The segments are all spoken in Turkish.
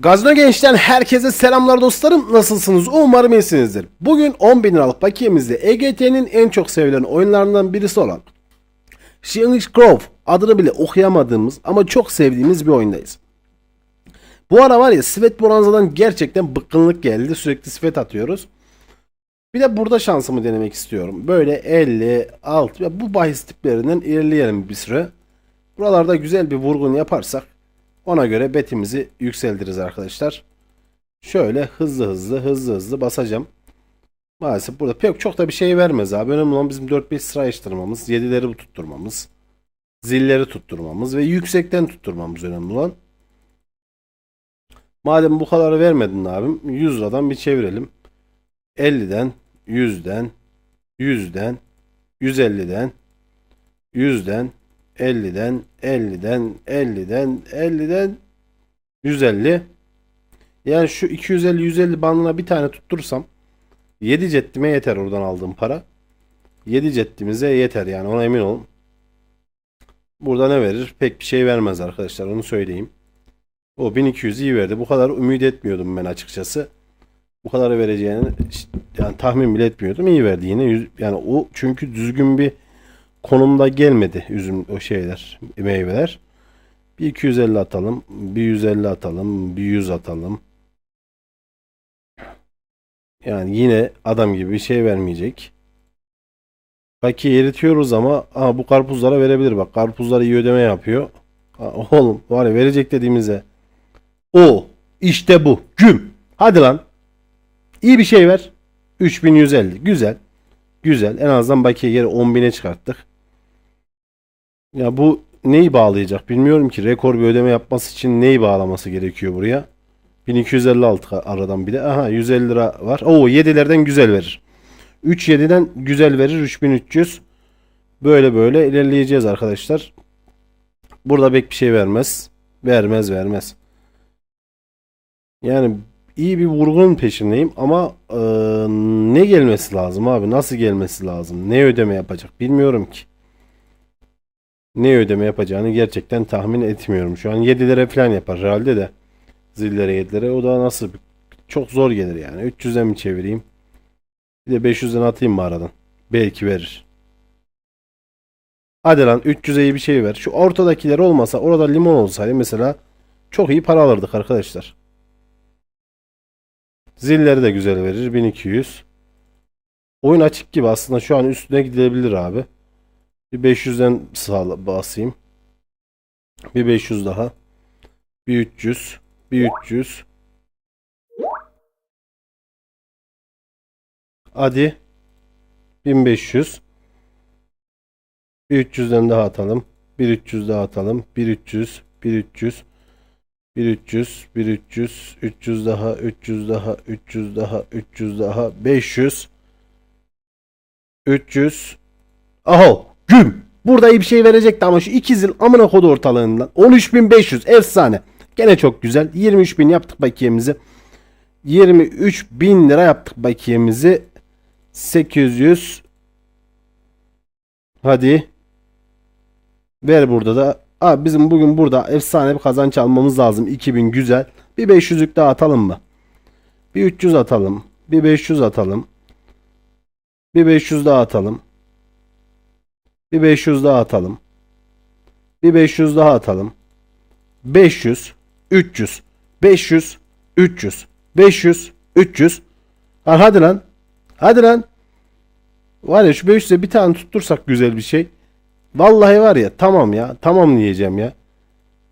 Gazino Genç'ten herkese selamlar dostlarım. Nasılsınız? Umarım iyisinizdir. Bugün 10.000 liralık pakiyemizde EGT'nin en çok sevilen oyunlarından birisi olan Shingles Grove adını bile okuyamadığımız ama çok sevdiğimiz bir oyundayız. Bu ara var ya Svet Bonanza'dan gerçekten bıkkınlık geldi. Sürekli Svet atıyoruz. Bir de burada şansımı denemek istiyorum. Böyle 50, 6 ve bu bahis tiplerinden ilerleyelim bir süre. Buralarda güzel bir vurgun yaparsak ona göre betimizi yükseltiriz arkadaşlar. Şöyle hızlı hızlı hızlı hızlı basacağım. Maalesef burada pek çok da bir şey vermez abi. Önemli olan bizim 4-5 sıra açtırmamız, 7'leri tutturmamız, zilleri tutturmamız ve yüksekten tutturmamız önemli olan. Madem bu kadarı vermedin abim 100 liradan bir çevirelim. 50'den, 100'den, 100'den, 150'den, 100'den, 50'den, 50'den, 50'den, 50'den 150. Yani şu 250 150 bandına bir tane tutturursam 7 cettime yeter oradan aldığım para. 7 cettimize yeter yani ona emin olun. Burada ne verir? Pek bir şey vermez arkadaşlar onu söyleyeyim. O 1200 iyi verdi. Bu kadar ümit etmiyordum ben açıkçası. Bu kadar vereceğini yani tahmin bile etmiyordum. İyi verdi yine. Yani o çünkü düzgün bir konumda gelmedi üzüm o şeyler, meyveler. Bir 250 atalım, bir 150 atalım, bir 100 atalım. Yani yine adam gibi bir şey vermeyecek. Bakiye eritiyoruz ama aha, bu karpuzlara verebilir bak. Karpuzlar iyi ödeme yapıyor. Ha, oğlum var ya verecek dediğimize. O işte bu. Güm. Hadi lan. İyi bir şey ver. 3150. Güzel. Güzel. En azından bakiye geri 10.000'e çıkarttık. Ya bu neyi bağlayacak bilmiyorum ki. Rekor bir ödeme yapması için neyi bağlaması gerekiyor buraya? 1256 aradan bir de. Aha 150 lira var. Oo 7'lerden güzel verir. 3 7'den güzel verir 3300. Böyle böyle ilerleyeceğiz arkadaşlar. Burada pek bir şey vermez. Vermez vermez. Yani iyi bir vurgunun peşindeyim ama eee, ne gelmesi lazım abi? Nasıl gelmesi lazım? Ne ödeme yapacak? Bilmiyorum ki. Ne ödeme yapacağını gerçekten tahmin etmiyorum. Şu an 7'lere falan yapar herhalde de. Zillere 7'lere. O da nasıl? Çok zor gelir yani. 300'e mi çevireyim? Bir de 500'den atayım mı aradan? Belki verir. Hadi lan 300'e iyi bir şey ver. Şu ortadakiler olmasa orada limon olsaydı mesela çok iyi para alırdık arkadaşlar. Zilleri de güzel verir. 1200. Oyun açık gibi aslında şu an üstüne gidebilir abi. Bir 500'den sağla basayım. Bir 500 daha. Bir 300. Bir 300. Hadi. 1500. Bir 300'den daha atalım. Bir 300 daha atalım. Bir 300. Bir 300. Bir 300. Bir 300. 300 daha. 300 daha. 300 daha. 300 daha. 500. 300. Aho. Güm. Burada iyi bir şey verecekti ama şu ikizin amına kodu ortalığından. 13.500 efsane. Gene çok güzel. 23.000 yaptık bakiyemizi. 23.000 lira yaptık bakiyemizi. 800 Hadi. Ver burada da. Abi bizim bugün burada efsane bir kazanç almamız lazım. 2000 güzel. Bir 500'lük daha atalım mı? Bir 300 atalım. Bir 500 atalım. Bir 500 daha atalım. Bir 500 daha atalım. Bir 500 daha atalım. 500, 300, 500, 300, 500, 300. Ha, hadi lan. Hadi lan. Var ya şu 500'e bir tane tuttursak güzel bir şey. Vallahi var ya tamam ya. Tamam diyeceğim ya.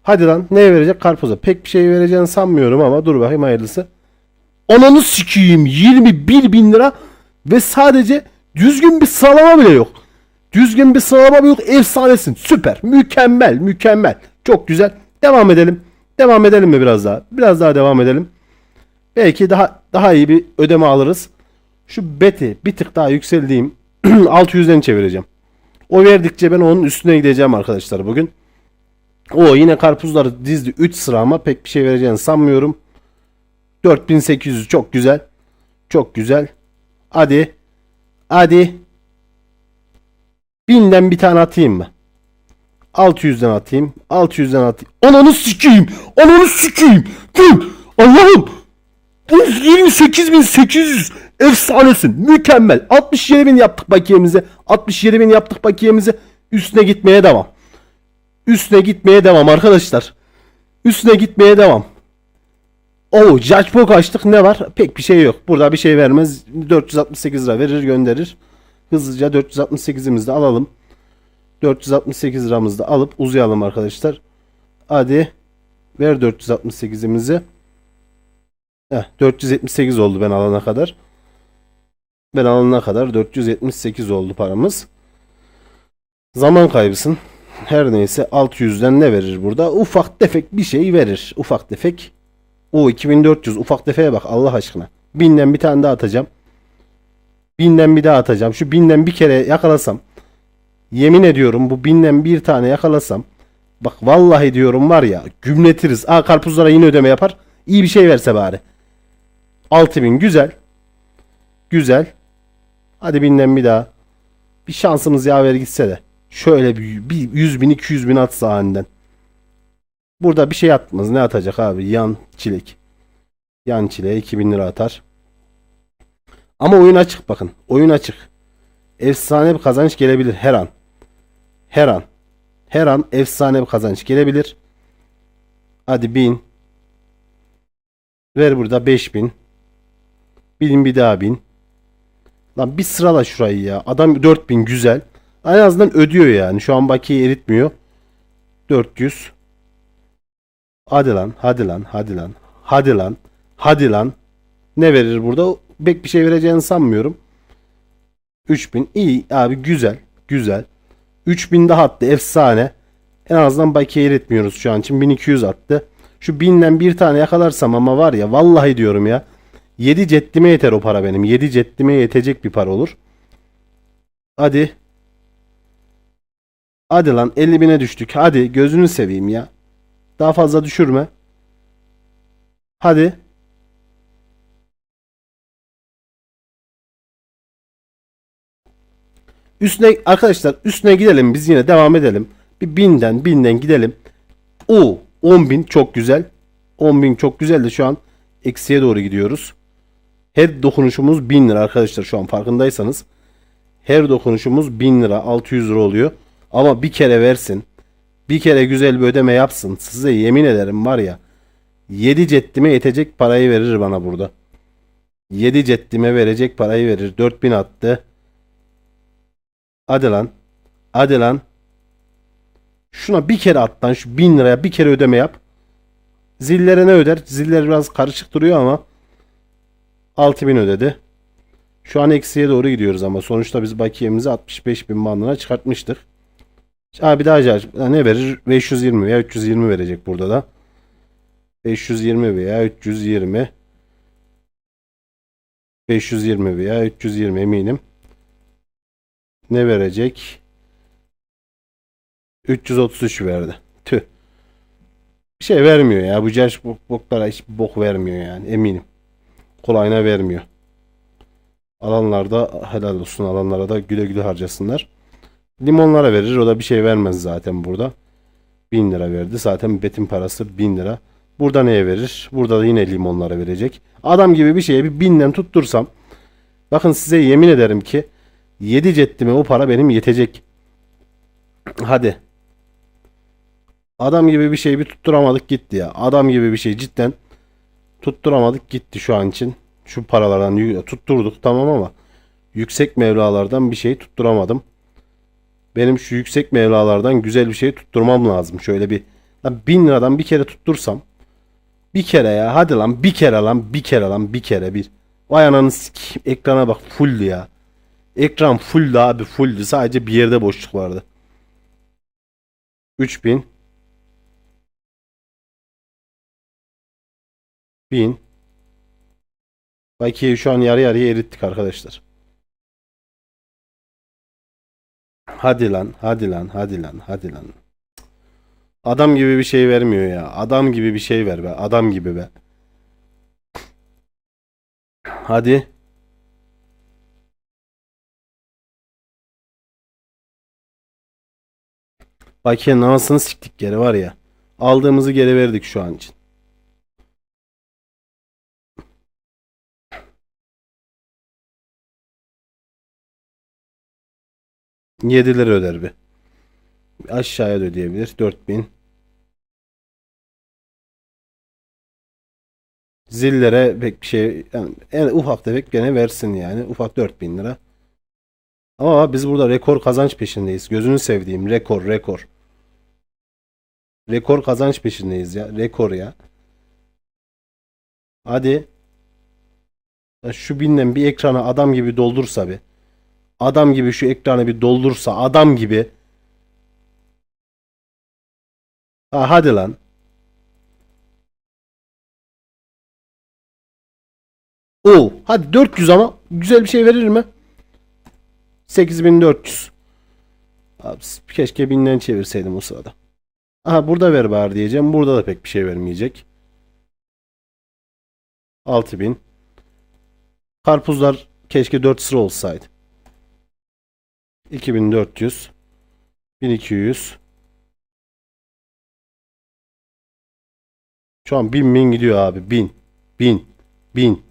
Hadi lan ne verecek karpuza? Pek bir şey vereceğini sanmıyorum ama dur bakayım hayırlısı. Ananı sikeyim 21 bin lira ve sadece düzgün bir sıralama bile yok. Düzgün bir sıralama yok. Efsanesin. Süper. Mükemmel. Mükemmel. Çok güzel. Devam edelim. Devam edelim mi biraz daha? Biraz daha devam edelim. Belki daha daha iyi bir ödeme alırız. Şu beti bir tık daha yükseldiğim 600'den çevireceğim. O verdikçe ben onun üstüne gideceğim arkadaşlar bugün. O yine karpuzları dizdi 3 sıra ama pek bir şey vereceğini sanmıyorum. 4800 çok güzel. Çok güzel. Hadi. Hadi. 1000'den bir tane atayım mı? 600'den atayım. 600'den atayım. Ananı sikeyim. Ananı sikeyim. Dur. Allah'ım! 28.800 efsanesin. Mükemmel. 67.000 yaptık bakiyemize. 67.000 yaptık bakiyemize. Üstüne gitmeye devam. Üstüne gitmeye devam arkadaşlar. Üstüne gitmeye devam. Oo, Judgebook açtık ne var? Pek bir şey yok. Burada bir şey vermez. 468 lira verir gönderir. Hızlıca 468'imizi de alalım. 468 liramızı alıp uzayalım arkadaşlar. Hadi ver 468'imizi. Heh, 478 oldu ben alana kadar. Ben alana kadar 478 oldu paramız. Zaman kaybısın. Her neyse 600'den ne verir burada? Ufak tefek bir şey verir. Ufak tefek. O 2400 ufak tefeye bak Allah aşkına. Binden bir tane daha atacağım. Binden bir daha atacağım. Şu binden bir kere yakalasam. Yemin ediyorum bu binden bir tane yakalasam. Bak vallahi diyorum var ya gümletiriz. Aa karpuzlara yine ödeme yapar. İyi bir şey verse bari. 6000 güzel. Güzel. Hadi binden bir daha. Bir şansımız yaver gitse de. Şöyle bir, bir 100 bin 200 bin atsa aniden. Burada bir şey atmaz. Ne atacak abi? Yan çilek. Yan çileğe 2000 lira atar. Ama oyun açık bakın. Oyun açık. Efsane bir kazanç gelebilir her an. Her an. Her an efsane bir kazanç gelebilir. Hadi 1000. Ver burada 5000. Bin bir daha bin. Lan bir sırala şurayı ya. Adam 4000 güzel. En azından ödüyor yani. Şu an bakiye eritmiyor. 400. Hadi lan, hadi lan, hadi lan. Hadi lan, hadi lan. Ne verir burada? Pek bir şey vereceğini sanmıyorum. 3000 iyi abi güzel, güzel. 3000 daha attı efsane. En azından bakiye eritmiyoruz şu an için. 1200 attı. Şu 1000'den bir tane yakalarsam ama var ya vallahi diyorum ya. 7 cettime yeter o para benim. 7 cettime yetecek bir para olur. Hadi. Hadi lan 50 bine düştük. Hadi gözünü seveyim ya. Daha fazla düşürme. Hadi. Üstüne arkadaşlar üstüne gidelim biz yine devam edelim. Bir binden binden gidelim. O 10 bin çok güzel. 10 bin çok güzel de şu an eksiye doğru gidiyoruz. Her dokunuşumuz 1000 lira arkadaşlar şu an farkındaysanız. Her dokunuşumuz 1000 lira 600 lira oluyor. Ama bir kere versin. Bir kere güzel bir ödeme yapsın. Size yemin ederim var ya. 7 cettime yetecek parayı verir bana burada. 7 cettime verecek parayı verir. 4000 attı. Hadi lan. Hadi lan. Şuna bir kere at lan. Şu 1000 liraya bir kere ödeme yap. Zillere ne öder? Ziller biraz karışık duruyor ama 6000 ödedi. Şu an eksiye doğru gidiyoruz ama sonuçta biz bakiyemizi 65 bin bandına çıkartmıştık. Abi daha acayip. Ne verir? 520 veya 320 verecek burada da. 520 veya 320. 520 veya 320 eminim. Ne verecek? 333 verdi. Tüh. Bir şey vermiyor ya. Bu cash bok, boklara hiç bok vermiyor yani eminim. Kolayına vermiyor. Alanlarda helal olsun alanlara da güle güle harcasınlar. Limonlara verir. O da bir şey vermez zaten burada. 1000 lira verdi. Zaten betin parası 1000 lira. Burada neye verir? Burada da yine limonlara verecek. Adam gibi bir şeye bir binden tuttursam. Bakın size yemin ederim ki 7 cettime o para benim yetecek. Hadi. Adam gibi bir şey bir tutturamadık gitti ya. Adam gibi bir şey cidden tutturamadık gitti şu an için. Şu paralardan tutturduk tamam ama yüksek mevlalardan bir şey tutturamadım. Benim şu yüksek mevlalardan güzel bir şey tutturmam lazım. Şöyle bir lan bin liradan bir kere tuttursam. Bir kere ya hadi lan bir kere lan bir kere lan bir kere bir. Vay ananı sikeyim. Ekrana bak full ya. Ekran fulldü abi fulldü. Sadece bir yerde boşluk vardı. 3000 1000 Bakiye'yi şu an yarı yarıya erittik arkadaşlar. Hadi lan, hadi lan, hadi lan, hadi lan. Adam gibi bir şey vermiyor ya. Adam gibi bir şey ver be. Adam gibi be. Hadi. Bakiye'nin anasını siktik geri var ya. Aldığımızı geri verdik şu an için. Yedi öder bir. Aşağıya da ödeyebilir. 4000. Zillere pek bir şey yani en ufak tefek gene versin yani. Ufak 4000 lira. Ama biz burada rekor kazanç peşindeyiz. Gözünü sevdiğim rekor rekor. Rekor kazanç peşindeyiz ya. Rekor ya. Hadi. Şu binden bir ekrana adam gibi doldursa bir. Adam gibi şu ekranı bir doldursa adam gibi. Ha, hadi lan. Oo, hadi 400 ama güzel bir şey verir mi? 8400. Abi keşke binden çevirseydim o sırada. Aha burada ver bari diyeceğim. Burada da pek bir şey vermeyecek. 6000. Karpuzlar keşke 4 sıra olsaydı. 2400. 1200. Şu an 1000 bin gidiyor abi. 1000. 1000. 1000.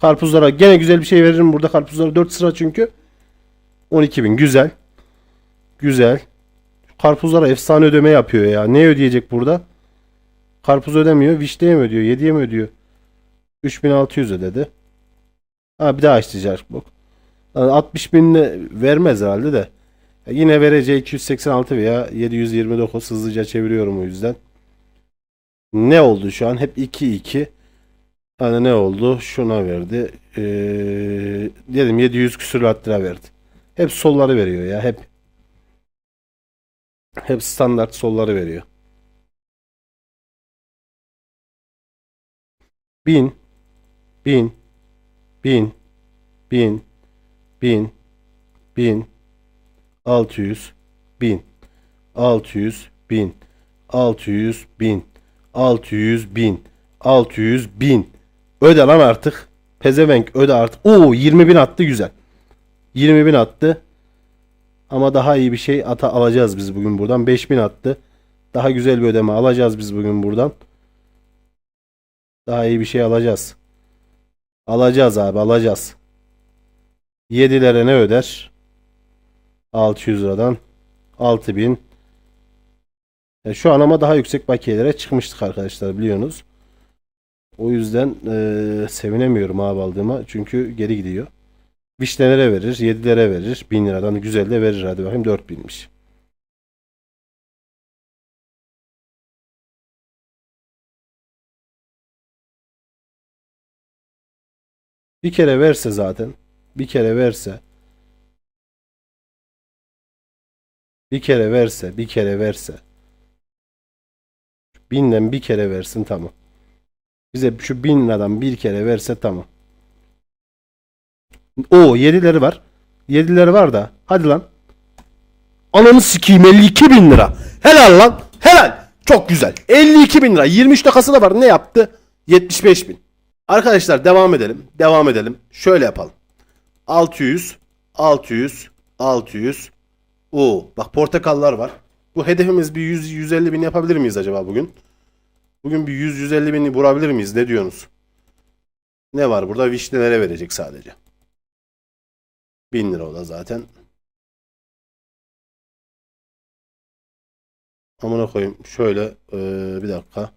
Karpuzlara gene güzel bir şey veririm. Burada karpuzlara 4 sıra çünkü. 12.000 güzel. Güzel. Karpuzlara efsane ödeme yapıyor ya. Ne ödeyecek burada? Karpuz ödemiyor. Vişneye mi ödüyor? 7'ye mi ödüyor? 3600 ödedi. Ha bir daha açacak bu. Yani 60 bin vermez herhalde de. Yine vereceği 286 veya 729 hızlıca çeviriyorum o yüzden. Ne oldu şu an? Hep 2-2. Hani ne oldu? Şuna verdi. Ee, dedim 700 küsür lira verdi. Hep solları veriyor ya. Hep. Hep standart solları veriyor. 1000 1000 1000 1000 1000 1000 600 1000 600 1000 600 1000 600 1000 600 1000 Öde lan artık. Pezevenk öde artık. Oo 20 bin attı güzel. 20 bin attı. Ama daha iyi bir şey ata alacağız biz bugün buradan. 5000 attı. Daha güzel bir ödeme alacağız biz bugün buradan. Daha iyi bir şey alacağız. Alacağız abi alacağız. 7'lere ne öder? 600 liradan 6000. E, şu an ama daha yüksek bakiyelere çıkmıştık arkadaşlar biliyorsunuz. O yüzden eee, sevinemiyorum abi aldığıma. Çünkü geri gidiyor. Vişnelere verir, 7'lere verir. 1000 liradan güzel de verir. Hadi bakayım 4000'miş. Bir kere verse zaten. Bir kere verse. Bir kere verse. Bir kere verse. Binden bir kere versin tamam. Bize şu bin liradan bir kere verse tamam. O yedileri var. Yedileri var da. Hadi lan. Ananı sikeyim 52 bin lira. Helal lan. Helal. Çok güzel. 52 bin lira. 23 dakikası da var. Ne yaptı? 75 bin. Arkadaşlar devam edelim. Devam edelim. Şöyle yapalım. 600, 600, 600. Oo, bak portakallar var. Bu hedefimiz bir 100 150 bin yapabilir miyiz acaba bugün? Bugün bir 100-150 bini vurabilir miyiz? Ne diyorsunuz? Ne var burada? Vişnelere verecek sadece. 1000 lira o da zaten. Amına koyayım. Şöyle eee, bir dakika.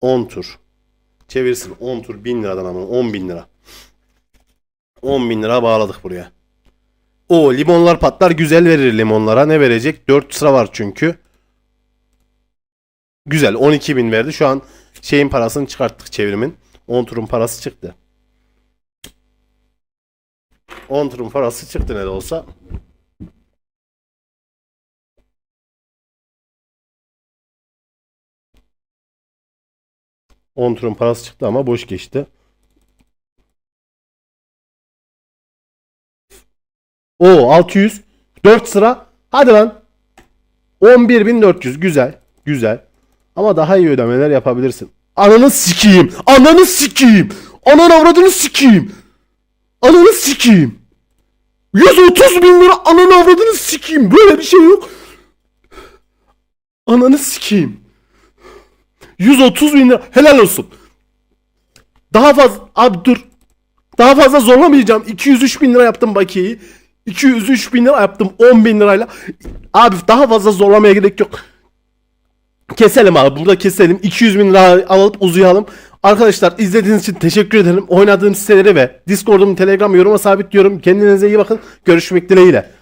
10 tur. Çevirsin 10 tur 1000 liradan ama 10 bin lira. 10 bin lira bağladık buraya. O limonlar patlar güzel verir limonlara. Ne verecek? 4 sıra var çünkü. Güzel 12 bin verdi. Şu an şeyin parasını çıkarttık çevirimin. 10 turun parası çıktı. 10 turun parası çıktı ne de olsa. On turun parası çıktı ama boş geçti. O 600. 4 sıra. Hadi lan. 11.400 güzel. Güzel. Ama daha iyi ödemeler yapabilirsin. Ananı sikeyim. Ananı sikeyim. Ananı avradını sikeyim. Ananı sikeyim. 130 bin lira ananı avradını sikeyim. Böyle bir şey yok. Ananı sikeyim. 130 bin lira. Helal olsun. Daha fazla. Abi dur. Daha fazla zorlamayacağım. 203 bin lira yaptım bakiyeyi. 203 bin lira yaptım 10 bin lirayla. Abi daha fazla zorlamaya gerek yok. Keselim abi burada keselim. 200 bin lira alıp uzayalım. Arkadaşlar izlediğiniz için teşekkür ederim. Oynadığım siteleri ve Discord'um, Telegram yoruma sabitliyorum. Kendinize iyi bakın. Görüşmek dileğiyle.